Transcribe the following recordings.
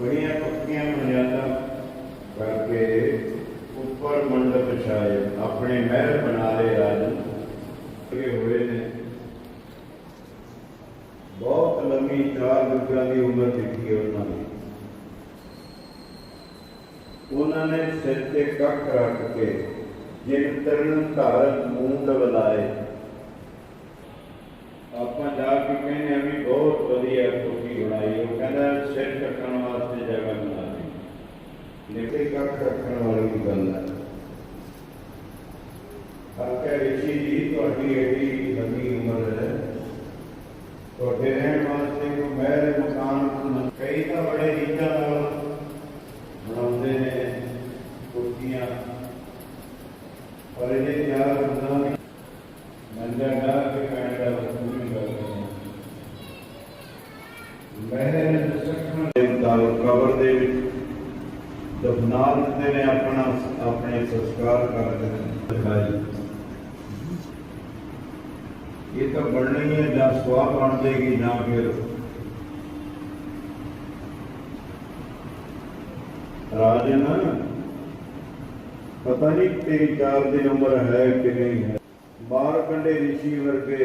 ਬੜੀਆਂ ਪੱਕੀਆਂ ਮਰਿਆਦਾ ਕਰਕੇ ਉੱਪਰ ਮੰਡਪ ਛਾਏ ਆਪਣੇ ਮਹਿਲ ਬਣਾ ਲਏ ਰਾਜਨ ਇਹ ਹੋਏ ਨੇ। ਬਹੁਤ ਲੰਮੀ ਚਾਰ ਯੁੱਗਾਂ ਦੀ ਉਮਰ ਦੇਖੀ ਉਹਨਾਂ ਨੇ। ਉਹਨਾਂ ਨੇ ਸਿਰ ਤੇ ਕੱਖ ਰੱਖ ਕੇ ਜਿਨ ਤਰਨ ਧਾਰਨ ਮੂੰਹ ਬਲਾਏ ਆਪਾਂ ਜਾ ਕੇ ਕਹਿੰਦੇ ਆ ਵੀ ਬਹੁਤ ਵਧੀਆ ਟੋਪੀ ਬਣਾਈ ਉਹ ਕਹਿੰਦਾ ਸਿਰ ਢੱਕਣ ਵਾਸਤੇ ਜਗ੍ਹਾ ਬਣਾ ਦੇ ਨਿੱਕੇ ਕੱਖ ਰੱਖਣ ਵਾਲੀ ਦੀ ਗੱਲ ਹੈ ਆਖਿਆ ਰਿਸ਼ੀ ਜੀ, ਤੁਹਾਡੀ ਏਡੀ ਲੰਮੀ ਉਮਰ ਹੈ। ਤੁਹਾਡੇ ਰਹਿਣ ਵਾਸਤੇ ਕੋ ਮਹਿਲ ਮਕਾਨ ਕਈ ਤਾਂ ਬੜੇ ਰੀਤਾਂ ਨਾਲ ਬਣਾਉਂਦੇ ਨੇ ਕੁਰਸੀਆਂ। ਪਰ ਇਹ ਤਿਆਰ ਹੁੰਦਾ ਮੰਜਾ ਡਾ ਕੇ ਪੈਣ ਦਾ ਕਰਦੇ ਨੇ ਮਹਿਲ ਸਖਣ ਦੇ ਮੁਤਾਬਕ ਕਬਰ ਦੇ ਵਿੱਚ ਦਫਨਾ ਦਿੰਦੇ ਨੇ ਆਪਣਾ, ਆਪਣੇ ਸੰਸਕਾਰ ਕਰਦੇ ਨੇ। ਦਿਖਾਈ ਇਹ ਤਾਂ ਬਣਨੀ ਹੈ, ਜਾਂ ਸਵਾਹ ਬਣ ਜਾਏਗੀ, ਜਾਂ ਫਿਰ ਰਾਜਨ ਪਤਾ ਨਹੀਂ ਤੇਰੀ ਚਾਰ ਦੀ ਉਮਰ ਹੈ ਕਿ ਨਹੀਂ ਹੈ। ਬਾਹਰ ਕੰਡੇ ਰਿਸ਼ੀ ਵਰਗੇ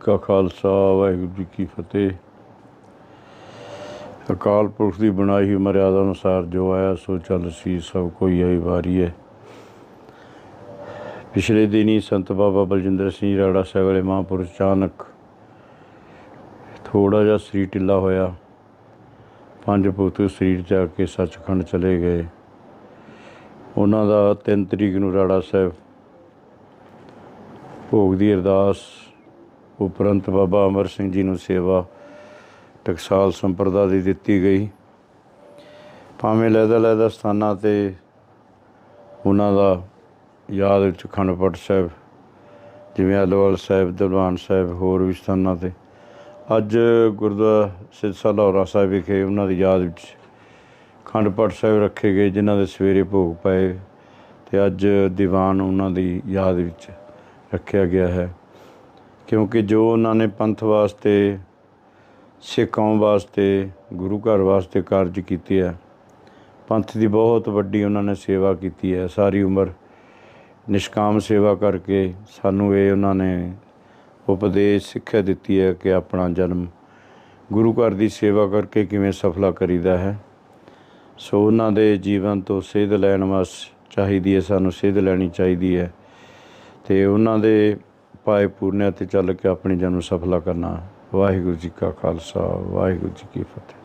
ਕਾ ਖਾਲਸਾ, ਵਾਹਿਗੁਰੂ ਜੀ ਕੀ ਫਤਿਹ। ਅਕਾਲ ਪੁਰਖ ਦੀ ਬਣਾਈ ਹੋਈ ਮਰਿਆਦਾ ਅਨੁਸਾਰ ਜੋ ਆਇਆ, ਸੋ ਚੱਲ ਸੀ, ਸਭ ਕੋਈ ਆਈ ਵਾਰੀ ਹੈ। ਪਿਛਲੇ ਦਿਨੀ ਸੰਤ ਬਾਬਾ ਬਲਜਿੰਦਰ ਸਿੰਘ ਰਾੜਾ ਸਾਹਿਬ ਵਾਲੇ ਮਹਾਂਪੁਰਸ਼ ਅਚਾਨਕ ਥੋੜਾ ਜਿਹਾ ਸਰੀਰ ਢਿੱਲਾ ਹੋਇਆ। ਪੰਜ ਪੁੱਤ ਸਰੀਰ ਜਾ ਕੇ ਸੱਚਖੰਡ ਚਲੇ ਗਏ। ਉਹਨਾਂ ਦਾ 3 ਤਰੀਕ ਨੂੰ ਰਾੜਾ ਸਾਹਿਬ ਭੋਗ ਦੀ ਅਰਦਾਸ ਉਪਰੰਤ ਬਾਬਾ ਅਮਰ ਸਿੰਘ ਜੀ ਨੂੰ ਸੇਵਾ ਟਕਸਾਲ ਸੰਪਰਦਾ ਦੀ ਦਿੱਤੀ ਗਈ। ਭਾਵੇਂ ਲੈਦਾ ਲੈਦਾ ਸਥਾਨਾਂ ਤੇ ਉਹਨਾਂ ਦਾ ਯਾਦ ਵਿੱਚ ਖੰਡਪਟ ਸਾਹਿਬ, ਜਿਵੇਂ ਅਲੋਵਾਲ ਸਾਹਿਬ, ਦਰਬਾਨ ਸਾਹਿਬ, ਹੋਰ ਵੀ ਸਥਾਨਾਂ ਤੇ। ਅੱਜ ਗੁਰਦੁਆਰਾ ਸਿਰਸਾ ਲਾਹੌਰਾ ਸਾਹਿਬ ਵਿਖੇ ਉਹਨਾਂ ਦੀ ਯਾਦ ਵਿੱਚ ਖੰਡਪਟ ਸਾਹਿਬ ਰੱਖੇ ਗਏ, ਜਿਨ੍ਹਾਂ ਦੇ ਸਵੇਰੇ ਭੋਗ ਪਏ ਤੇ ਅੱਜ ਦੀਵਾਨ ਉਹਨਾਂ ਦੀ ਯਾਦ ਵਿੱਚ ਰੱਖਿਆ ਗਿਆ ਹੈ। ਕਿਉਂਕਿ ਜੋ ਉਹਨਾਂ ਨੇ ਪੰਥ ਵਾਸਤੇ, ਸਿੱਖ ਕੌਮ ਵਾਸਤੇ, ਗੁਰੂ ਘਰ ਵਾਸਤੇ ਕਾਰਜ ਕੀਤੇ ਹੈ ਪੰਥ ਦੀ ਬਹੁਤ ਵੱਡੀ ਉਹਨਾਂ ਨੇ ਸੇਵਾ ਕੀਤੀ ਹੈ, ਸਾਰੀ ਉਮਰ ਨਿਸ਼ਕਾਮ ਸੇਵਾ ਕਰਕੇ ਸਾਨੂੰ ਇਹ ਉਹਨਾਂ ਨੇ ਉਪਦੇਸ਼, ਸਿੱਖਿਆ ਦਿੱਤੀ ਹੈ ਕਿ ਆਪਣਾ ਜਨਮ ਗੁਰੂ ਘਰ ਦੀ ਸੇਵਾ ਕਰਕੇ ਕਿਵੇਂ ਸਫਲਾ ਕਰੀਦਾ ਹੈ। ਸੋ ਉਹਨਾਂ ਦੇ ਜੀਵਨ ਤੋਂ ਸੇਧ ਲੈਣ ਵਾਸ ਚਾਹੀਦੀ ਹੈ, ਸਾਨੂੰ ਸੇਧ ਲੈਣੀ ਚਾਹੀਦੀ ਹੈ ਤੇ ਉਹਨਾਂ ਦੇ ਪਾਏ ਪੂਰਨਿਆਂ ਤੇ ਚੱਲ ਕੇ ਆਪਣੀ ਜਨਮ ਸਫਲਾ ਕਰਨਾ। ਵਾਹਿਗੁਰੂ ਜੀ ਕਾ ਖਾਲਸਾ, ਵਾਹਿਗੁਰੂ ਜੀ ਕੀ ਫਤਿਹ।